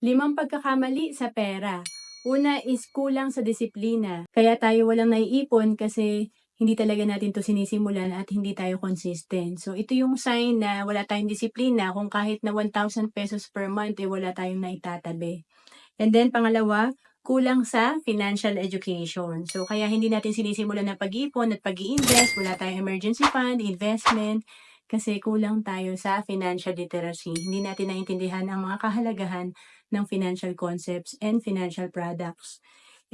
Limang pagkakamali sa pera. Una is kulang sa disiplina. Kaya tayo walang naiipon kasi hindi talaga natin to sinisimulan at hindi tayo consistent. So ito yung sign na wala tayong disiplina kung kahit na 1,000 pesos per month eh wala tayong naitatabi. And then pangalawa, kulang sa financial education. So kaya hindi natin sinisimulan ng pag-ipon at pag invest wala tayong emergency fund, investment, kasi kulang tayo sa financial literacy. Hindi natin naintindihan ang mga kahalagahan ng financial concepts and financial products.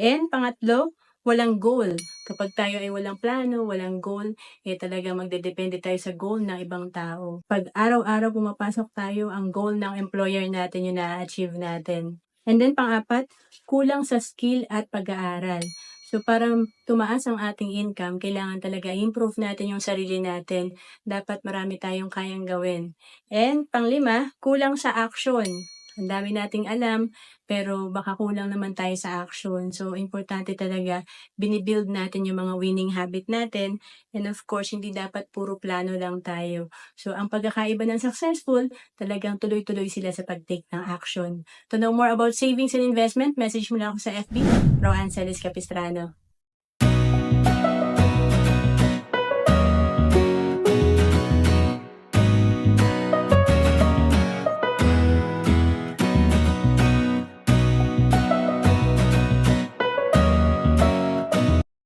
And pangatlo, walang goal. Kapag tayo ay walang plano, walang goal, eh talaga magdedepende tayo sa goal ng ibang tao. Pag araw-araw pumapasok tayo, ang goal ng employer natin yung na-achieve natin. And then pang-apat, kulang sa skill at pag-aaral. So para tumaas ang ating income, kailangan talaga improve natin yung sarili natin. Dapat marami tayong kayang gawin. And panglima, kulang sa action. Ang dami nating alam, pero baka kulang naman tayo sa action. So, importante talaga, binibuild natin yung mga winning habit natin. And of course, hindi dapat puro plano lang tayo. So, ang pagkakaiba ng successful, talagang tuloy-tuloy sila sa pag-take ng action. To know more about savings and investment, message mo lang ako sa FB, Roanne Celis Capistrano.